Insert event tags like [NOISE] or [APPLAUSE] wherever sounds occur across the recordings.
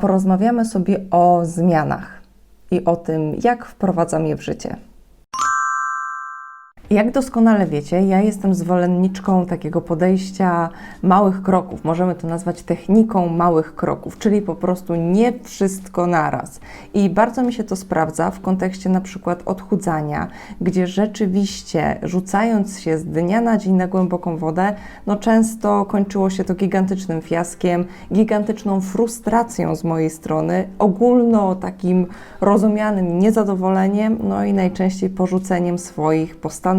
Porozmawiamy sobie o zmianach i o tym, jak wprowadzam je w życie. Jak doskonale wiecie, ja jestem zwolenniczką takiego podejścia małych kroków. Możemy to nazwać techniką małych kroków, czyli po prostu nie wszystko naraz. I bardzo mi się to sprawdza w kontekście na przykład odchudzania, gdzie rzeczywiście rzucając się z dnia na dzień na głęboką wodę, no często kończyło się to gigantycznym fiaskiem, gigantyczną frustracją z mojej strony, ogólno takim rozumianym niezadowoleniem, no i najczęściej porzuceniem swoich postanowień.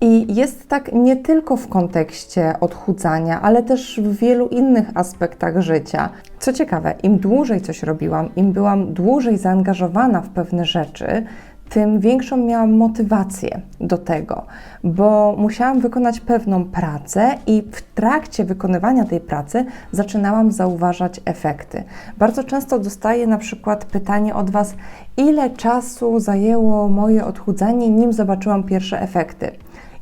I jest tak nie tylko w kontekście odchudzania, ale też w wielu innych aspektach życia. Co ciekawe, im dłużej coś robiłam, im byłam dłużej zaangażowana w pewne rzeczy, tym większą miałam motywację do tego, bo musiałam wykonać pewną pracę i w trakcie wykonywania tej pracy zaczynałam zauważać efekty. Bardzo często dostaję na przykład pytanie od Was, ile czasu zajęło moje odchudzanie, nim zobaczyłam pierwsze efekty.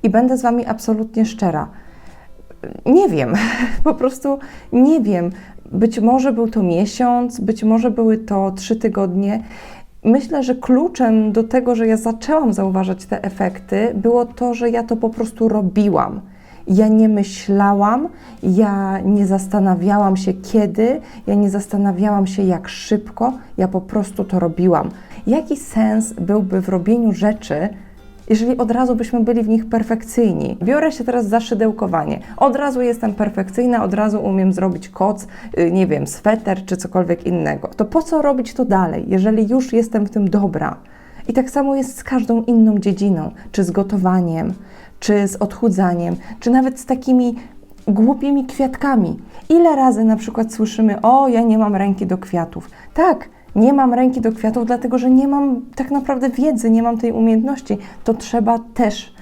I będę z Wami absolutnie szczera. Nie wiem, [LAUGHS] po prostu nie wiem. Być może był to miesiąc, być może były to trzy tygodnie. Myślę, że kluczem do tego, że ja zaczęłam zauważać te efekty, było to, że ja to po prostu robiłam. Ja nie myślałam, ja nie zastanawiałam się kiedy, ja nie zastanawiałam się jak szybko, ja po prostu to robiłam. Jaki sens byłby w robieniu rzeczy, jeżeli od razu byśmy byli w nich perfekcyjni. Biorę się teraz za szydełkowanie. Od razu jestem perfekcyjna, od razu umiem zrobić koc, y, nie wiem, sweter czy cokolwiek innego. To po co robić to dalej, jeżeli już jestem w tym dobra? I tak samo jest z każdą inną dziedziną, czy z gotowaniem, czy z odchudzaniem, czy nawet z takimi głupimi kwiatkami. Ile razy na przykład słyszymy: O, ja nie mam ręki do kwiatów. Tak, nie mam ręki do kwiatów, dlatego że nie mam tak naprawdę wiedzy, nie mam tej umiejętności. To trzeba też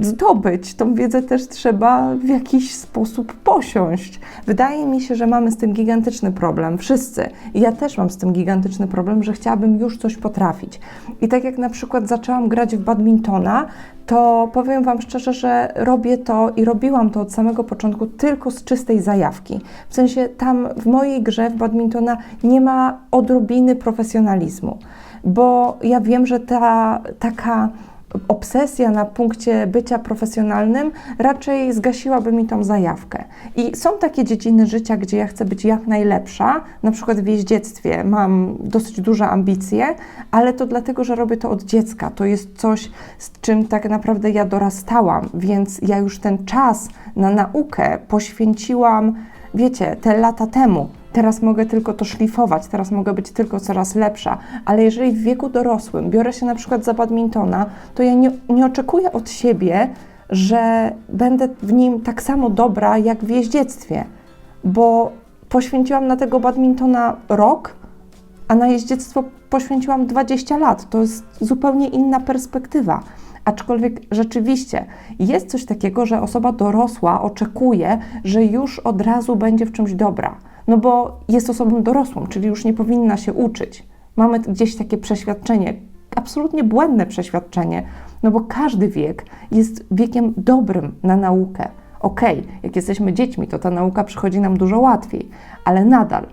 zdobyć. Tą wiedzę też trzeba w jakiś sposób posiąść. Wydaje mi się, że mamy z tym gigantyczny problem, wszyscy. I ja też mam z tym gigantyczny problem, że chciałabym już coś potrafić. I tak jak na przykład zaczęłam grać w badmintona, to powiem Wam szczerze, że robię to i robiłam to od samego początku tylko z czystej zajawki. W sensie tam w mojej grze w badmintona nie ma odrobiny profesjonalizmu, bo ja wiem, że ta taka obsesja na punkcie bycia profesjonalnym raczej zgasiłaby mi tą zajawkę. I są takie dziedziny życia, gdzie ja chcę być jak najlepsza, na przykład w jeździectwie mam dosyć duże ambicje, ale to dlatego, że robię to od dziecka. To jest coś, z czym tak naprawdę ja dorastałam, więc ja już ten czas na naukę poświęciłam, wiecie, te lata temu. Teraz mogę tylko to szlifować, teraz mogę być tylko coraz lepsza, ale jeżeli w wieku dorosłym biorę się na przykład za badmintona, to ja nie, nie oczekuję od siebie, że będę w nim tak samo dobra jak w jeździectwie, bo poświęciłam na tego badmintona rok, a na jeździectwo poświęciłam 20 lat. To jest zupełnie inna perspektywa. Aczkolwiek rzeczywiście jest coś takiego, że osoba dorosła oczekuje, że już od razu będzie w czymś dobra no bo jest osobą dorosłą, czyli już nie powinna się uczyć. Mamy gdzieś takie przeświadczenie, absolutnie błędne przeświadczenie, no bo każdy wiek jest wiekiem dobrym na naukę. Okej, okay, jak jesteśmy dziećmi, to ta nauka przychodzi nam dużo łatwiej, ale nadal,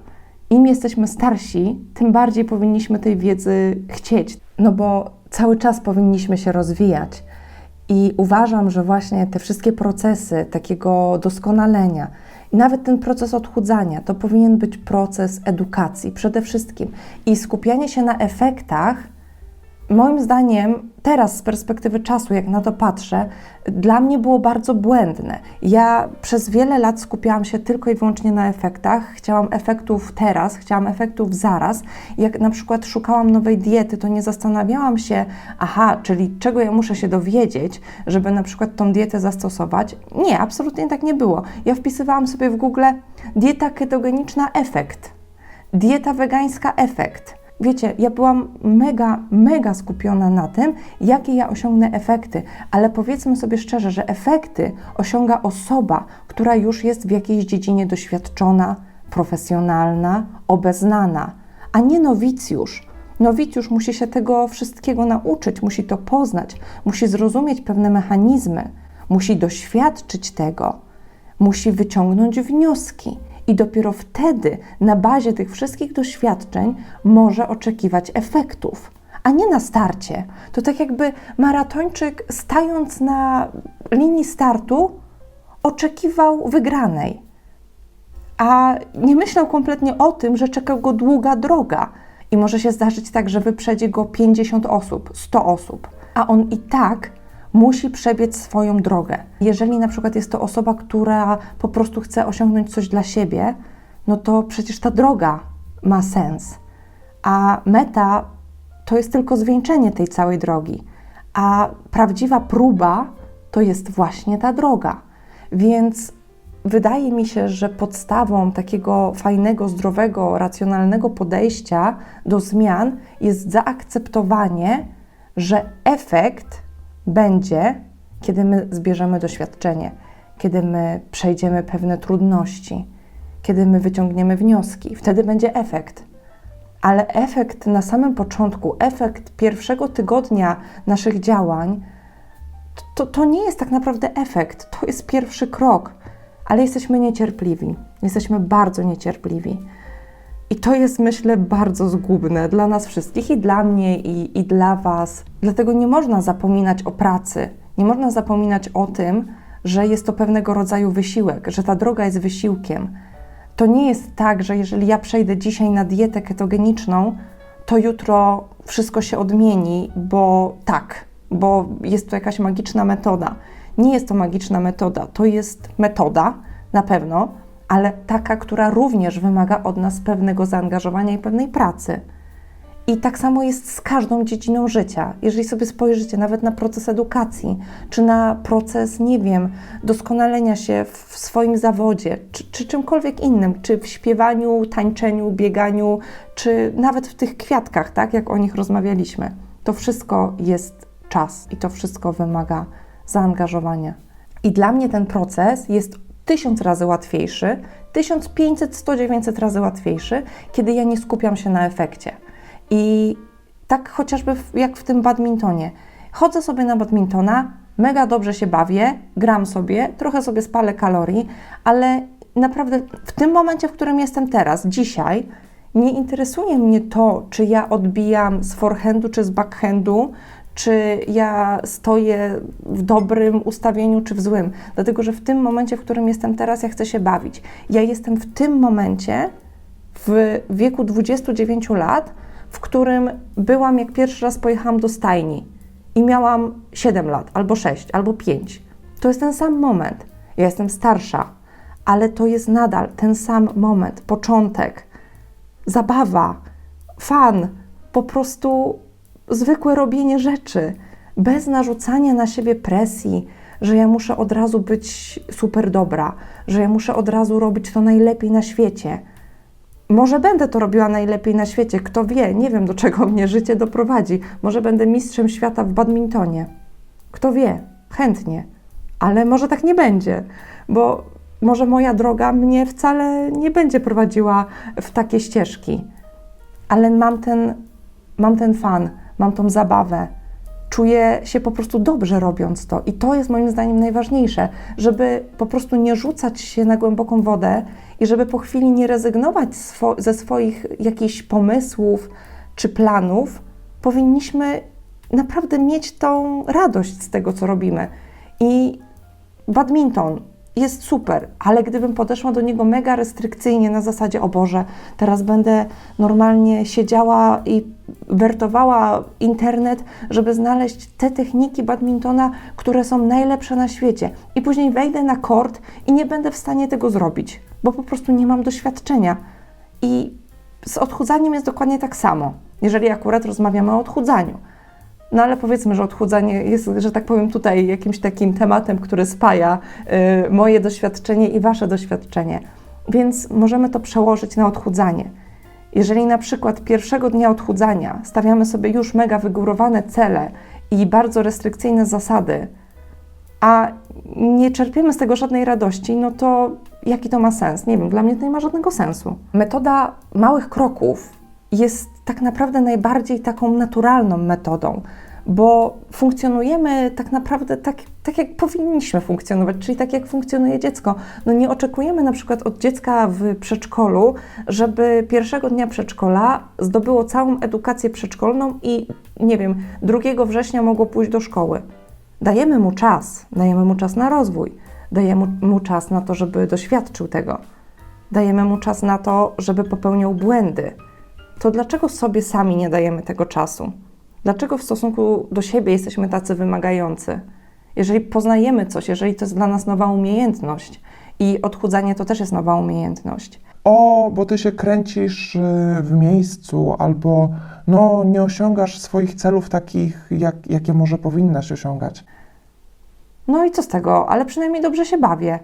im jesteśmy starsi, tym bardziej powinniśmy tej wiedzy chcieć, no bo cały czas powinniśmy się rozwijać. I uważam, że właśnie te wszystkie procesy takiego doskonalenia, i nawet ten proces odchudzania to powinien być proces edukacji przede wszystkim. I skupianie się na efektach, moim zdaniem, teraz z perspektywy czasu, jak na to patrzę, dla mnie było bardzo błędne. Ja przez wiele lat skupiałam się tylko i wyłącznie na efektach. Chciałam efektów teraz, chciałam efektów zaraz. Jak na przykład szukałam nowej diety, to nie zastanawiałam się, aha, czyli czego ja muszę się dowiedzieć, żeby na przykład tą dietę zastosować. Nie, absolutnie tak nie było. Ja wpisywałam sobie w Google dieta ketogeniczna efekt, dieta wegańska efekt Wiecie, ja byłam mega, mega skupiona na tym, jakie ja osiągnę efekty, ale powiedzmy sobie szczerze, że efekty osiąga osoba, która już jest w jakiejś dziedzinie doświadczona, profesjonalna, obeznana, a nie nowicjusz. Nowicjusz musi się tego wszystkiego nauczyć, musi to poznać, musi zrozumieć pewne mechanizmy, musi doświadczyć tego, musi wyciągnąć wnioski. I dopiero wtedy, na bazie tych wszystkich doświadczeń, może oczekiwać efektów, a nie na starcie. To tak jakby maratończyk, stając na linii startu, oczekiwał wygranej, a nie myślał kompletnie o tym, że czeka go długa droga. I może się zdarzyć tak, że wyprzedzi go 50 osób, 100 osób, a on i tak musi przebiec swoją drogę. Jeżeli na przykład jest to osoba, która po prostu chce osiągnąć coś dla siebie, no to przecież ta droga ma sens. A meta to jest tylko zwieńczenie tej całej drogi, a prawdziwa próba to jest właśnie ta droga. Więc wydaje mi się, że podstawą takiego fajnego, zdrowego, racjonalnego podejścia do zmian jest zaakceptowanie, że efekt będzie, kiedy my zbierzemy doświadczenie, kiedy my przejdziemy pewne trudności, kiedy my wyciągniemy wnioski. Wtedy będzie efekt. Ale efekt na samym początku, efekt pierwszego tygodnia naszych działań, to, to nie jest tak naprawdę efekt, to jest pierwszy krok, ale jesteśmy niecierpliwi. Jesteśmy bardzo niecierpliwi. I to jest, myślę, bardzo zgubne dla nas wszystkich i dla mnie, i, i dla Was. Dlatego nie można zapominać o pracy, nie można zapominać o tym, że jest to pewnego rodzaju wysiłek, że ta droga jest wysiłkiem. To nie jest tak, że jeżeli ja przejdę dzisiaj na dietę ketogeniczną, to jutro wszystko się odmieni, bo tak, bo jest to jakaś magiczna metoda. Nie jest to magiczna metoda, to jest metoda na pewno, ale taka, która również wymaga od nas pewnego zaangażowania i pewnej pracy. I tak samo jest z każdą dziedziną życia. Jeżeli sobie spojrzycie nawet na proces edukacji, czy na proces, nie wiem, doskonalenia się w swoim zawodzie, czy, czy czymkolwiek innym, czy w śpiewaniu, tańczeniu, bieganiu, czy nawet w tych kwiatkach, tak jak o nich rozmawialiśmy, to wszystko jest czas i to wszystko wymaga zaangażowania. I dla mnie ten proces jest tysiąc razy łatwiejszy, 1500, 100, 900 razy łatwiejszy, kiedy ja nie skupiam się na efekcie. I tak chociażby w, jak w tym badmintonie. Chodzę sobie na badmintona, mega dobrze się bawię, gram sobie, trochę sobie spalę kalorii, ale naprawdę w tym momencie, w którym jestem teraz, dzisiaj, nie interesuje mnie to, czy ja odbijam z forehandu czy z backhandu, czy ja stoję w dobrym ustawieniu, czy w złym. Dlatego, że w tym momencie, w którym jestem teraz, ja chcę się bawić. Ja jestem w tym momencie, w wieku 29 lat, w którym byłam, jak pierwszy raz pojechałam do stajni i miałam 7 lat, albo 6, albo 5. To jest ten sam moment. Ja jestem starsza, ale to jest nadal ten sam moment, początek, zabawa, fan, po prostu zwykłe robienie rzeczy, bez narzucania na siebie presji, że ja muszę od razu być super dobra, że ja muszę od razu robić to najlepiej na świecie. Może będę to robiła najlepiej na świecie, kto wie, nie wiem do czego mnie życie doprowadzi. Może będę mistrzem świata w badmintonie. Kto wie, chętnie, ale może tak nie będzie, bo może moja droga mnie wcale nie będzie prowadziła w takie ścieżki. Ale mam ten, mam ten fan, mam tą zabawę. Czuję się po prostu dobrze robiąc to, i to jest moim zdaniem najważniejsze, żeby po prostu nie rzucać się na głęboką wodę i żeby po chwili nie rezygnować swo ze swoich jakichś pomysłów czy planów. Powinniśmy naprawdę mieć tą radość z tego, co robimy. I badminton, jest super, ale gdybym podeszła do niego mega restrykcyjnie na zasadzie, o Boże, teraz będę normalnie siedziała i wertowała internet, żeby znaleźć te techniki badmintona, które są najlepsze na świecie. I później wejdę na kort i nie będę w stanie tego zrobić, bo po prostu nie mam doświadczenia. I z odchudzaniem jest dokładnie tak samo, jeżeli akurat rozmawiamy o odchudzaniu. No ale powiedzmy, że odchudzanie jest, że tak powiem, tutaj jakimś takim tematem, który spaja y, moje doświadczenie i Wasze doświadczenie. Więc możemy to przełożyć na odchudzanie. Jeżeli na przykład pierwszego dnia odchudzania stawiamy sobie już mega wygórowane cele i bardzo restrykcyjne zasady, a nie czerpiemy z tego żadnej radości, no to jaki to ma sens? Nie wiem, dla mnie to nie ma żadnego sensu. Metoda małych kroków jest tak naprawdę najbardziej taką naturalną metodą, bo funkcjonujemy tak naprawdę tak, tak jak powinniśmy funkcjonować, czyli tak jak funkcjonuje dziecko. No nie oczekujemy na przykład od dziecka w przedszkolu, żeby pierwszego dnia przedszkola zdobyło całą edukację przedszkolną i nie wiem, 2 września mogło pójść do szkoły. Dajemy mu czas, dajemy mu czas na rozwój, dajemy mu czas na to, żeby doświadczył tego. Dajemy mu czas na to, żeby popełniał błędy. To dlaczego sobie sami nie dajemy tego czasu? Dlaczego w stosunku do siebie jesteśmy tacy wymagający? Jeżeli poznajemy coś, jeżeli to jest dla nas nowa umiejętność i odchudzanie to też jest nowa umiejętność. O, bo ty się kręcisz y, w miejscu, albo no, nie osiągasz swoich celów takich, jak, jakie może powinnaś osiągać. No i co z tego, ale przynajmniej dobrze się bawię.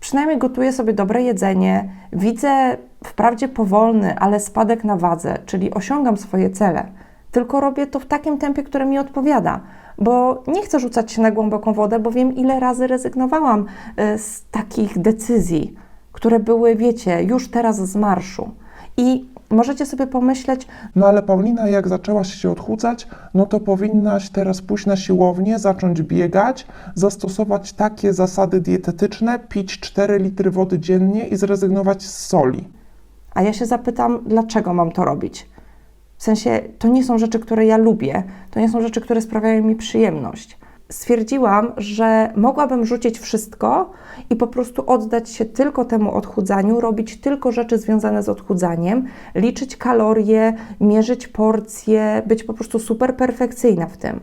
Przynajmniej gotuję sobie dobre jedzenie, widzę wprawdzie powolny, ale spadek na wadze, czyli osiągam swoje cele. Tylko robię to w takim tempie, które mi odpowiada, bo nie chcę rzucać się na głęboką wodę, bo wiem, ile razy rezygnowałam y, z takich decyzji, które były, wiecie, już teraz z marszu. I możecie sobie pomyśleć, No ale Paulina, jak zaczęłaś się odchudzać, no to powinnaś teraz pójść na siłownię, zacząć biegać, zastosować takie zasady dietetyczne, pić 4 litry wody dziennie i zrezygnować z soli. A ja się zapytam, dlaczego mam to robić? W sensie, to nie są rzeczy, które ja lubię, to nie są rzeczy, które sprawiają mi przyjemność. Stwierdziłam, że mogłabym rzucić wszystko i po prostu oddać się tylko temu odchudzaniu, robić tylko rzeczy związane z odchudzaniem, liczyć kalorie, mierzyć porcje, być po prostu super perfekcyjna w tym.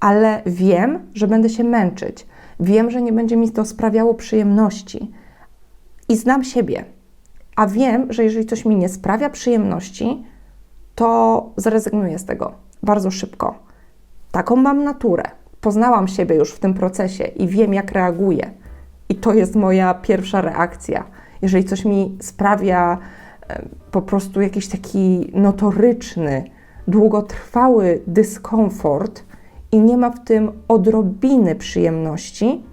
Ale wiem, że będę się męczyć. Wiem, że nie będzie mi to sprawiało przyjemności. I znam siebie. A wiem, że jeżeli coś mi nie sprawia przyjemności, to zrezygnuję z tego bardzo szybko. Taką mam naturę. Poznałam siebie już w tym procesie i wiem, jak reaguję. I to jest moja pierwsza reakcja. Jeżeli coś mi sprawia po prostu jakiś taki notoryczny, długotrwały dyskomfort i nie ma w tym odrobiny przyjemności,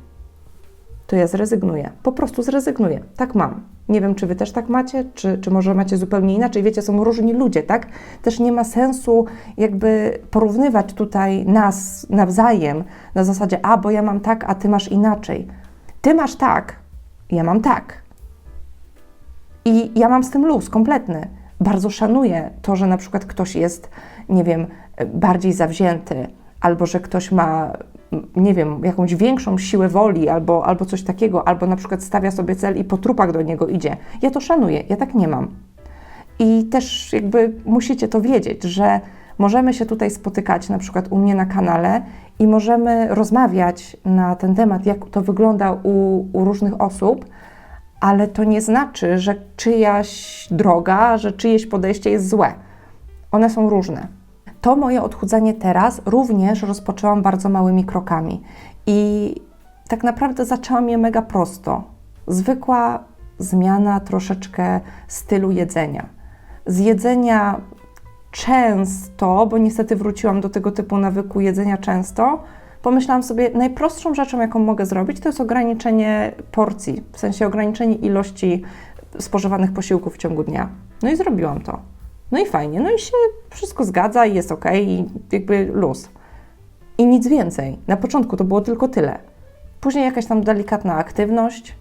to ja zrezygnuję. Po prostu zrezygnuję. Tak mam. Nie wiem, czy wy też tak macie, czy, czy może macie zupełnie inaczej. Wiecie, są różni ludzie, tak? Też nie ma sensu jakby porównywać tutaj nas nawzajem na zasadzie, a bo ja mam tak, a ty masz inaczej. Ty masz tak, ja mam tak. I ja mam z tym luz kompletny. Bardzo szanuję to, że na przykład ktoś jest, nie wiem, bardziej zawzięty, albo że ktoś ma, nie wiem, jakąś większą siłę woli, albo, albo coś takiego, albo na przykład stawia sobie cel i po trupach do niego idzie. Ja to szanuję, ja tak nie mam. I też jakby musicie to wiedzieć, że możemy się tutaj spotykać na przykład u mnie na kanale i możemy rozmawiać na ten temat, jak to wygląda u, u różnych osób, ale to nie znaczy, że czyjaś droga, że czyjeś podejście jest złe. One są różne. To moje odchudzanie teraz również rozpoczęłam bardzo małymi krokami i tak naprawdę zaczęłam je mega prosto. Zwykła zmiana troszeczkę stylu jedzenia. Z jedzenia często, bo niestety wróciłam do tego typu nawyku jedzenia często, pomyślałam sobie, najprostszą rzeczą, jaką mogę zrobić, to jest ograniczenie porcji, w sensie ograniczenie ilości spożywanych posiłków w ciągu dnia. No i zrobiłam to. No i fajnie, no i się wszystko zgadza i jest ok, i jakby luz. I nic więcej. Na początku to było tylko tyle. Później jakaś tam delikatna aktywność.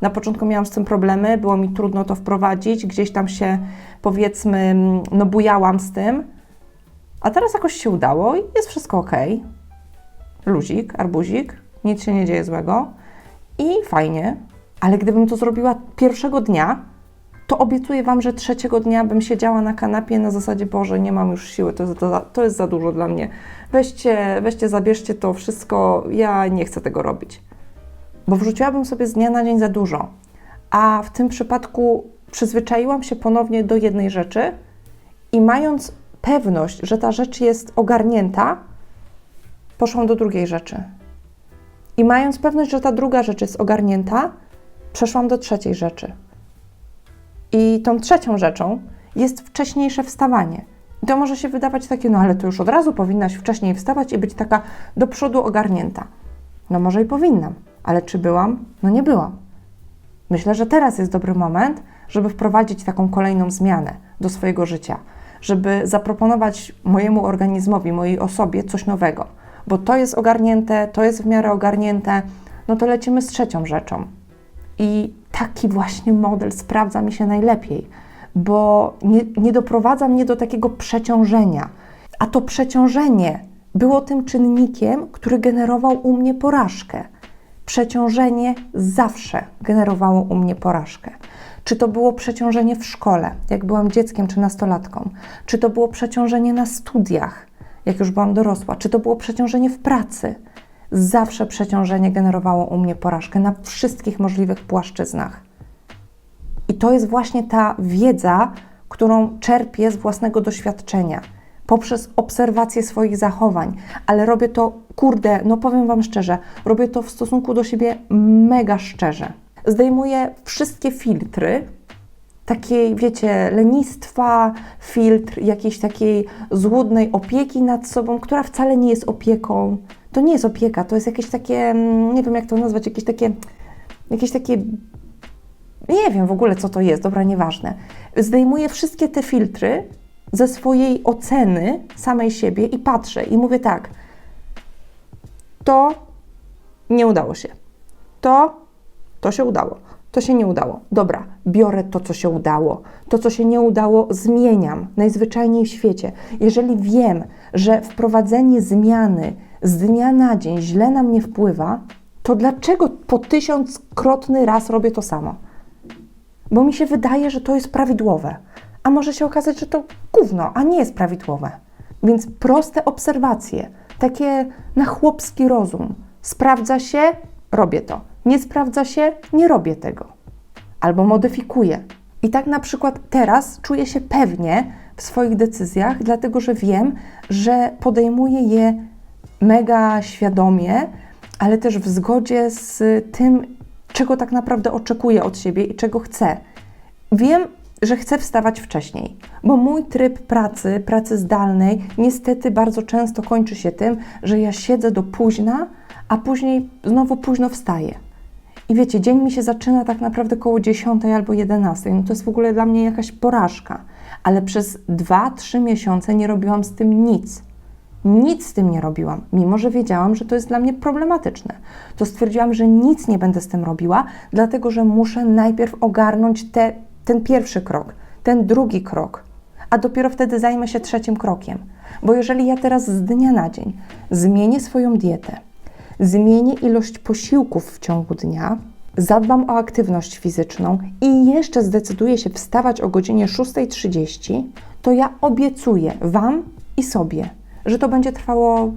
Na początku miałam z tym problemy, było mi trudno to wprowadzić, gdzieś tam się powiedzmy, no bujałam z tym, a teraz jakoś się udało i jest wszystko ok. Luzik, arbuzik, nic się nie dzieje złego i fajnie, ale gdybym to zrobiła pierwszego dnia, to obiecuję Wam, że trzeciego dnia bym siedziała na kanapie na zasadzie, Boże, nie mam już siły, to jest, to, to jest za dużo dla mnie. Weźcie, weźcie, zabierzcie to wszystko, ja nie chcę tego robić. Bo wrzuciłabym sobie z dnia na dzień za dużo. A w tym przypadku przyzwyczaiłam się ponownie do jednej rzeczy i mając pewność, że ta rzecz jest ogarnięta, poszłam do drugiej rzeczy. I mając pewność, że ta druga rzecz jest ogarnięta, przeszłam do trzeciej rzeczy. I tą trzecią rzeczą jest wcześniejsze wstawanie. I to może się wydawać takie, no ale to już od razu powinnaś wcześniej wstawać i być taka do przodu ogarnięta. No może i powinnam, ale czy byłam? No nie byłam. Myślę, że teraz jest dobry moment, żeby wprowadzić taką kolejną zmianę do swojego życia, żeby zaproponować mojemu organizmowi, mojej osobie coś nowego. bo to jest ogarnięte, to jest w miarę ogarnięte, no to lecimy z trzecią rzeczą. I taki właśnie model sprawdza mi się najlepiej, bo nie, nie doprowadza mnie do takiego przeciążenia. A to przeciążenie było tym czynnikiem, który generował u mnie porażkę. Przeciążenie zawsze generowało u mnie porażkę. Czy to było przeciążenie w szkole, jak byłam dzieckiem czy nastolatką, czy to było przeciążenie na studiach, jak już byłam dorosła, czy to było przeciążenie w pracy. Zawsze przeciążenie generowało u mnie porażkę na wszystkich możliwych płaszczyznach. I to jest właśnie ta wiedza, którą czerpię z własnego doświadczenia, poprzez obserwację swoich zachowań, ale robię to, kurde, no powiem Wam szczerze, robię to w stosunku do siebie mega szczerze. Zdejmuję wszystkie filtry, takiej, wiecie, lenistwa, filtr jakiejś takiej złudnej opieki nad sobą, która wcale nie jest opieką. To nie jest opieka, to jest jakieś takie, mm, nie wiem jak to nazwać, jakieś takie, jakieś takie nie wiem w ogóle, co to jest, dobra, nieważne. Zdejmuję wszystkie te filtry ze swojej oceny samej siebie i patrzę i mówię tak, to nie udało się. To, to się udało. To się nie udało. Dobra, biorę to, co się udało. To, co się nie udało, zmieniam najzwyczajniej w świecie. Jeżeli wiem, że wprowadzenie zmiany z dnia na dzień źle na mnie wpływa, to dlaczego po tysiąckrotny raz robię to samo? bo mi się wydaje, że to jest prawidłowe, a może się okazać, że to gówno, a nie jest prawidłowe. Więc proste obserwacje, takie na chłopski rozum. Sprawdza się, robię to. Nie sprawdza się, nie robię tego. Albo modyfikuję. I tak na przykład teraz czuję się pewnie w swoich decyzjach, dlatego że wiem, że podejmuję je mega świadomie, ale też w zgodzie z tym, czego tak naprawdę oczekuję od siebie i czego chcę. Wiem, że chcę wstawać wcześniej, bo mój tryb pracy, pracy zdalnej, niestety bardzo często kończy się tym, że ja siedzę do późna, a później znowu późno wstaję. I wiecie, dzień mi się zaczyna tak naprawdę koło 10 albo 11. No to jest w ogóle dla mnie jakaś porażka. Ale przez 2-3 miesiące nie robiłam z tym nic. Nic z tym nie robiłam, mimo że wiedziałam, że to jest dla mnie problematyczne. To stwierdziłam, że nic nie będę z tym robiła, dlatego że muszę najpierw ogarnąć te, ten pierwszy krok, ten drugi krok, a dopiero wtedy zajmę się trzecim krokiem. Bo jeżeli ja teraz z dnia na dzień zmienię swoją dietę, zmienię ilość posiłków w ciągu dnia, zadbam o aktywność fizyczną i jeszcze zdecyduję się wstawać o godzinie 6.30, to ja obiecuję Wam i sobie, że to będzie trwało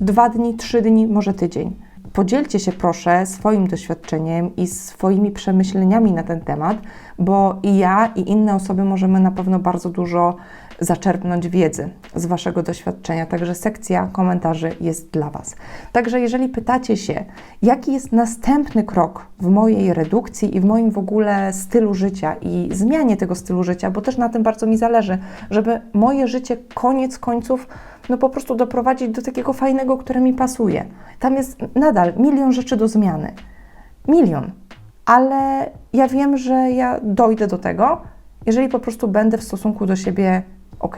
dwa dni, trzy dni, może tydzień. Podzielcie się proszę swoim doświadczeniem i swoimi przemyśleniami na ten temat, bo i ja, i inne osoby możemy na pewno bardzo dużo zaczerpnąć wiedzy z Waszego doświadczenia. Także sekcja komentarzy jest dla Was. Także jeżeli pytacie się, jaki jest następny krok w mojej redukcji i w moim w ogóle stylu życia i zmianie tego stylu życia, bo też na tym bardzo mi zależy, żeby moje życie koniec końców no po prostu doprowadzić do takiego fajnego, które mi pasuje. Tam jest nadal milion rzeczy do zmiany. Milion. Ale ja wiem, że ja dojdę do tego, jeżeli po prostu będę w stosunku do siebie ok.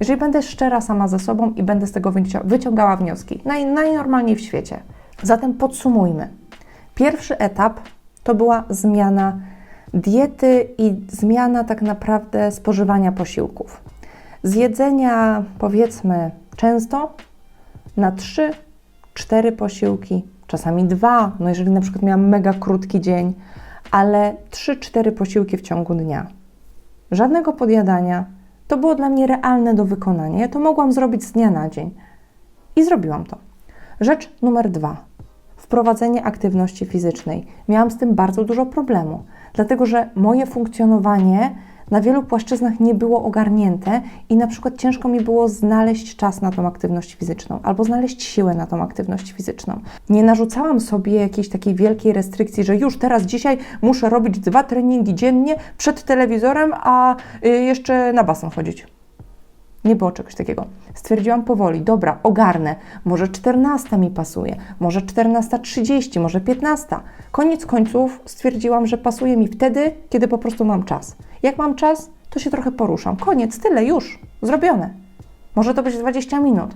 Jeżeli będę szczera sama ze sobą i będę z tego wyciągała wnioski, naj, najnormalniej w świecie. Zatem podsumujmy. Pierwszy etap to była zmiana diety i zmiana tak naprawdę spożywania posiłków. Z jedzenia powiedzmy często na 3-4 posiłki, czasami dwa, no jeżeli na przykład miałam mega krótki dzień, ale 3-4 posiłki w ciągu dnia. Żadnego podjadania, to było dla mnie realne do wykonania. Ja to mogłam zrobić z dnia na dzień. I zrobiłam to. Rzecz numer dwa. Wprowadzenie aktywności fizycznej. Miałam z tym bardzo dużo problemu, dlatego że moje funkcjonowanie na wielu płaszczyznach nie było ogarnięte i na przykład ciężko mi było znaleźć czas na tą aktywność fizyczną albo znaleźć siłę na tą aktywność fizyczną. Nie narzucałam sobie jakiejś takiej wielkiej restrykcji, że już teraz dzisiaj muszę robić dwa treningi dziennie przed telewizorem, a y, jeszcze na basen chodzić. Nie było czegoś takiego. Stwierdziłam powoli, dobra, ogarnę. Może 14 mi pasuje, może 14.30, może 15. Koniec końców stwierdziłam, że pasuje mi wtedy, kiedy po prostu mam czas. Jak mam czas, to się trochę poruszam. Koniec, tyle, już, zrobione. Może to być 20 minut.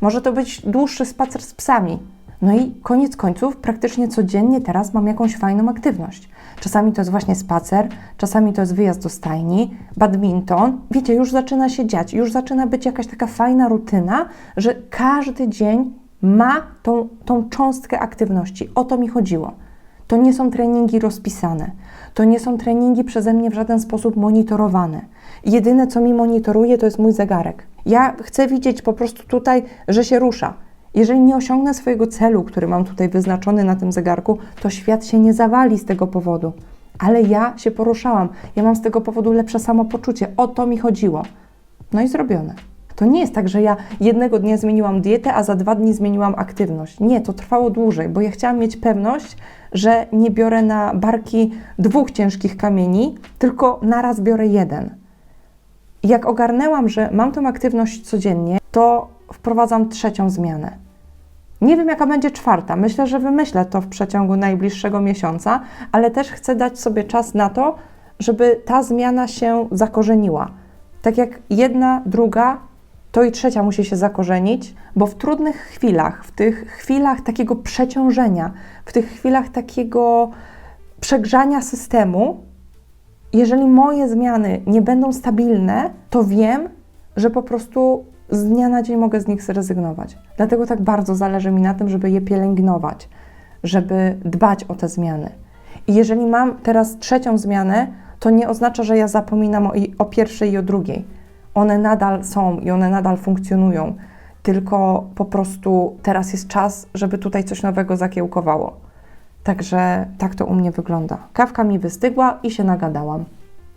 może to być dłuższy spacer z psami. No i koniec końców, praktycznie codziennie teraz mam jakąś fajną aktywność. Czasami to jest właśnie spacer, czasami to jest wyjazd do stajni, badminton. Wiecie, już zaczyna się dziać, już zaczyna być jakaś taka fajna rutyna, że każdy dzień ma tą, tą cząstkę aktywności. O to mi chodziło. To nie są treningi rozpisane. To nie są treningi przeze mnie w żaden sposób monitorowane. Jedyne, co mi monitoruje, to jest mój zegarek. Ja chcę widzieć po prostu tutaj, że się rusza. Jeżeli nie osiągnę swojego celu, który mam tutaj wyznaczony na tym zegarku, to świat się nie zawali z tego powodu. Ale ja się poruszałam. Ja mam z tego powodu lepsze samopoczucie. O to mi chodziło. No i zrobione. To nie jest tak, że ja jednego dnia zmieniłam dietę, a za dwa dni zmieniłam aktywność. Nie, to trwało dłużej, bo ja chciałam mieć pewność, że nie biorę na barki dwóch ciężkich kamieni, tylko naraz biorę jeden. Jak ogarnęłam, że mam tą aktywność codziennie, to wprowadzam trzecią zmianę. Nie wiem, jaka będzie czwarta. Myślę, że wymyślę to w przeciągu najbliższego miesiąca, ale też chcę dać sobie czas na to, żeby ta zmiana się zakorzeniła. Tak jak jedna, druga, to i trzecia musi się zakorzenić, bo w trudnych chwilach, w tych chwilach takiego przeciążenia, w tych chwilach takiego przegrzania systemu, jeżeli moje zmiany nie będą stabilne, to wiem, że po prostu z dnia na dzień mogę z nich zrezygnować. Dlatego tak bardzo zależy mi na tym, żeby je pielęgnować, żeby dbać o te zmiany. I jeżeli mam teraz trzecią zmianę, to nie oznacza, że ja zapominam o, o pierwszej i o drugiej. One nadal są i one nadal funkcjonują, tylko po prostu teraz jest czas, żeby tutaj coś nowego zakiełkowało. Także tak to u mnie wygląda. Kawka mi wystygła i się nagadałam.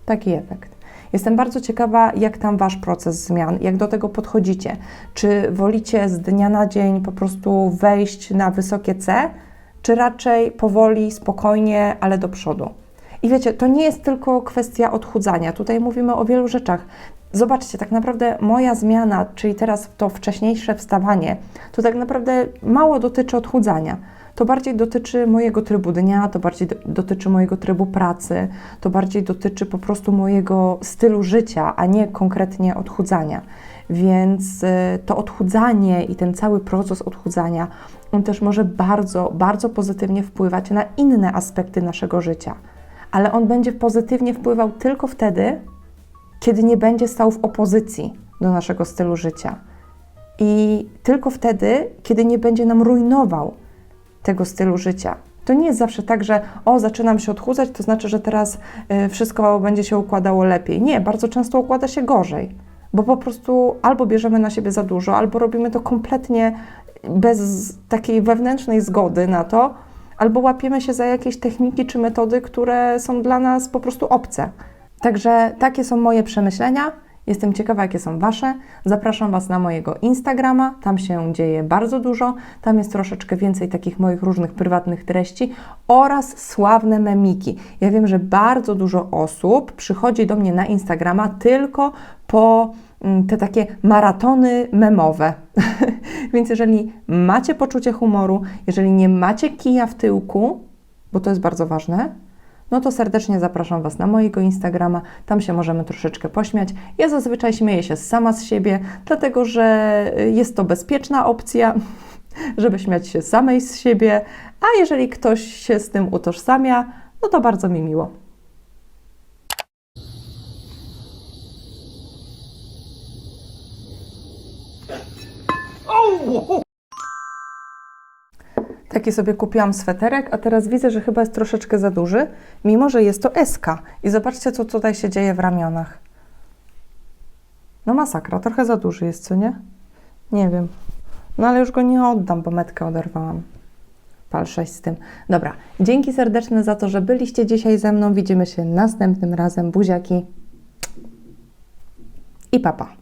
Taki efekt. Jestem bardzo ciekawa, jak tam Wasz proces zmian, jak do tego podchodzicie. Czy wolicie z dnia na dzień po prostu wejść na wysokie C, czy raczej powoli, spokojnie, ale do przodu? I wiecie, to nie jest tylko kwestia odchudzania. Tutaj mówimy o wielu rzeczach. Zobaczcie, tak naprawdę moja zmiana, czyli teraz to wcześniejsze wstawanie, to tak naprawdę mało dotyczy odchudzania. To bardziej dotyczy mojego trybu dnia, to bardziej do, dotyczy mojego trybu pracy, to bardziej dotyczy po prostu mojego stylu życia, a nie konkretnie odchudzania. Więc y, to odchudzanie i ten cały proces odchudzania, on też może bardzo, bardzo pozytywnie wpływać na inne aspekty naszego życia. Ale on będzie pozytywnie wpływał tylko wtedy, kiedy nie będzie stał w opozycji do naszego stylu życia. I tylko wtedy, kiedy nie będzie nam rujnował tego stylu życia. To nie jest zawsze tak, że o, zaczynam się odchudzać, to znaczy, że teraz y, wszystko będzie się układało lepiej. Nie, bardzo często układa się gorzej, bo po prostu albo bierzemy na siebie za dużo, albo robimy to kompletnie bez takiej wewnętrznej zgody na to, albo łapiemy się za jakieś techniki czy metody, które są dla nas po prostu obce. Także takie są moje przemyślenia. Jestem ciekawa, jakie są Wasze. Zapraszam Was na mojego Instagrama. Tam się dzieje bardzo dużo. Tam jest troszeczkę więcej takich moich różnych prywatnych treści oraz sławne memiki. Ja wiem, że bardzo dużo osób przychodzi do mnie na Instagrama tylko po mm, te takie maratony memowe. [LAUGHS] Więc jeżeli macie poczucie humoru, jeżeli nie macie kija w tyłku, bo to jest bardzo ważne, no to serdecznie zapraszam Was na mojego Instagrama. Tam się możemy troszeczkę pośmiać. Ja zazwyczaj śmieję się sama z siebie, dlatego że jest to bezpieczna opcja, [LAUGHS] żeby śmiać się samej z siebie, a jeżeli ktoś się z tym utożsamia, no to bardzo mi miło. Taki sobie kupiłam sweterek, a teraz widzę, że chyba jest troszeczkę za duży, mimo że jest to SK. I zobaczcie, co tutaj się dzieje w ramionach. No masakra, trochę za duży jest, co nie? Nie wiem. No ale już go nie oddam, bo metkę oderwałam. Pal 6 z tym. Dobra, dzięki serdeczne za to, że byliście dzisiaj ze mną. Widzimy się następnym razem. Buziaki i papa.